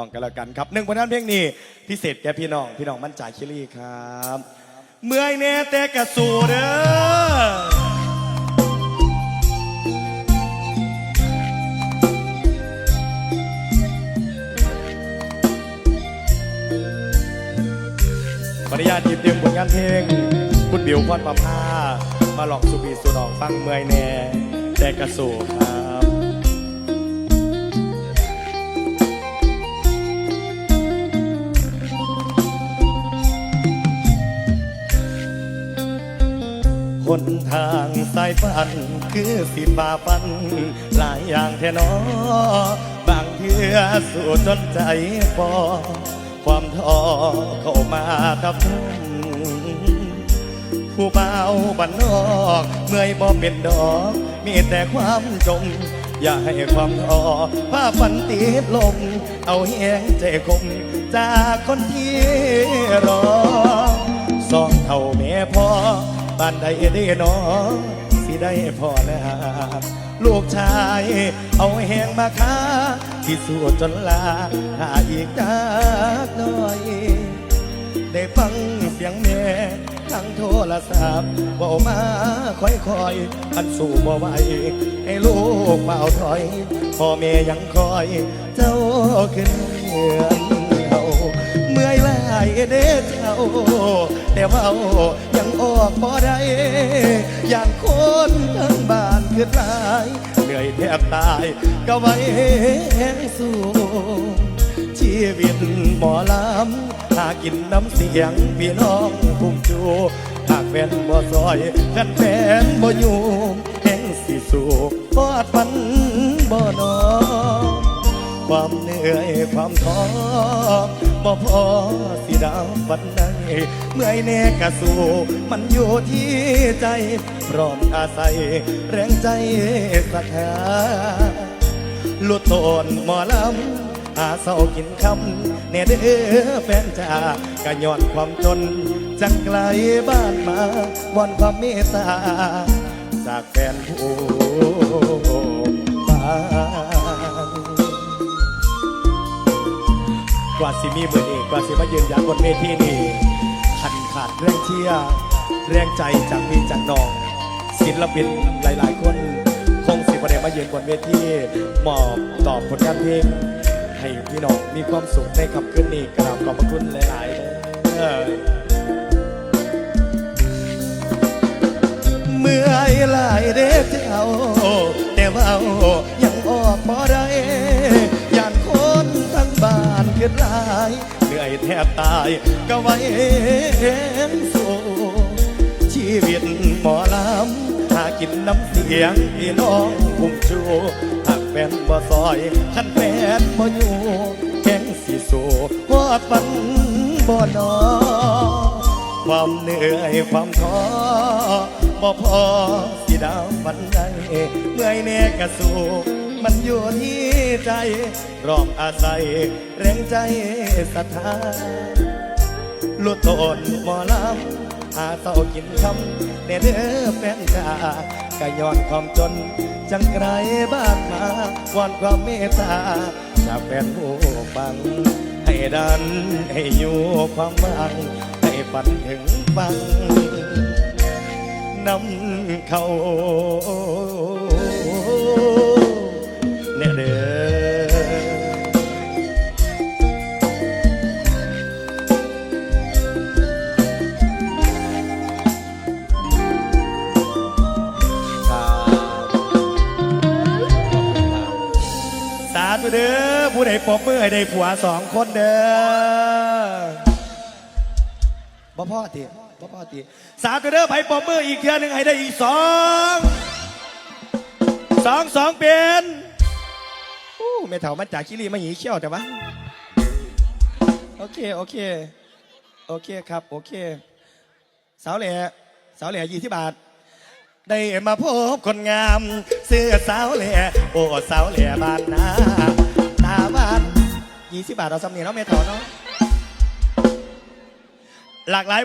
น้องกันแล้วกันครับหนึ่งผลงานเพลงนี้พิเศษแกพี่น้องพี่น้องมั่นใจคิรีครับ เมื่อยแน่แต่กระสูเด้อขออนุญาตหยิบยืมผลงานเพลงคุณบิวพรประภามาหลอกสุบีสุนองฟังเมื่อยแน่แต่กระสูครับ หนทางสายฝันคือสิฝ่าฟัน หลายอย่างแท้นอบางเทื่อสู่จนใจพอ ความท้อเข้ามาทับทุ่มผู้เบาบันนอกเมื่อยบ่เป็นดอก มีแต่ความจม อย่าให้ความท้อผ้าฟันติดลม เอาแหงใจคมจากคนที่รอ บ้านใดได้นอสิได้พ่อนะลูกชายเอาแหงมาค้าที่สู้จนลาหาอีกจากหน่อย ได้ฟังเสียงแม่ทางโทรศัพท์บอกมาค่อยๆอันสู่บ่ไหวให้ลูกเบาถอยพ่อแม่ยังคอย เจ้าขึ้นเมือนเฮาเมื่อยลายเด้เจ้า แต่ว่ายังออกบ่ได้อย่างคนทั้งบ้านคือหลายเหนื่อยแทบตายก็ไว้แห้งสู้ชีวิตหมอลำหากินน้ำเสียงพี่น้องพุ่มจูหากเป็นบ่ซอยกันแฟนบ่อยู่แห่งสิสูปอดฟันบ่นอ ความเหนื่อยความท้อบ่พอสิดาวฟันใดเมื่อยแน่กะสู้มันอยู่ที่ใจ พร้อมอาศัย แรงใจศรัทธาลุดโตนหมอลำหาเศร้ากินคำเน่เด้อแฟนจ้ากะย้อนความจน จังไกลบ้านมาวอนความเมตตาจากแฟนผู้ ว่าสิมีมือนี้กว่าสิมายืนยันบนเวทีนี้ขันขาดแรงเชียร์แรงใจจากพี่จากน้องศิลปินหลาย ๆ คนคงสิบประเดมายืนบนเวทีมอบตอบผลงานเพลงให้พี่น้องมีความสุขในคำขึ้นนี้กราบขอบพระคุณหลายๆเด้อเมื่อหลายเด็กเจ้าแต่ว่า ดลายเหนื่อยแทบตายก็ไว้เห็นสูชีวิตหมอลำหากินน้ำเสียงพี่น้องพุ่มชูหากแฟนบ่ซอยขันแฟนบ่อยู่แข่งสิสู้วอดฟันบ่นอความเหนื่อยความท้อบ่พอสิดาวันใดเมื่อยแน่กะสู มันอยู่ที่ใจรอบอาศัยแรงใจศรัทธาลุดโตนหมอลำหาเศร้ากินคำเด้อเด้อแฟนจ้ากะย้อนความจน จังไกลบ้านมาวอนความเมตตาจากแฟนผู้ฟัง ให้ดันให้อยู่ความหวัง ให้ฝันถึงฟังนำเขา เด้อุเด้อผู้ใดปรบมือให้ได้ผัวสองคนเด้อบ่พ่อตีบ่พ่อตีสาธุเด้อไผปรบมืออีกเทื่อหนึ่งให้ได้อีกสองสองสองเป็น อู้แม่เฒ่ามันจากคิรีมาหยีเขี้ยวแต่ว่าโอเคโอเคโอเคครับโอเค สาวแหล่สาวแหล่ยี่สิบบาท ได้มาพบคนงาม เสื้อสาวแหล่โอ้สาวแหล่บ้านนาตาบ้านยี่สิบบาทเราสำเนียงเนาะเมทอเนาะหลากหลาย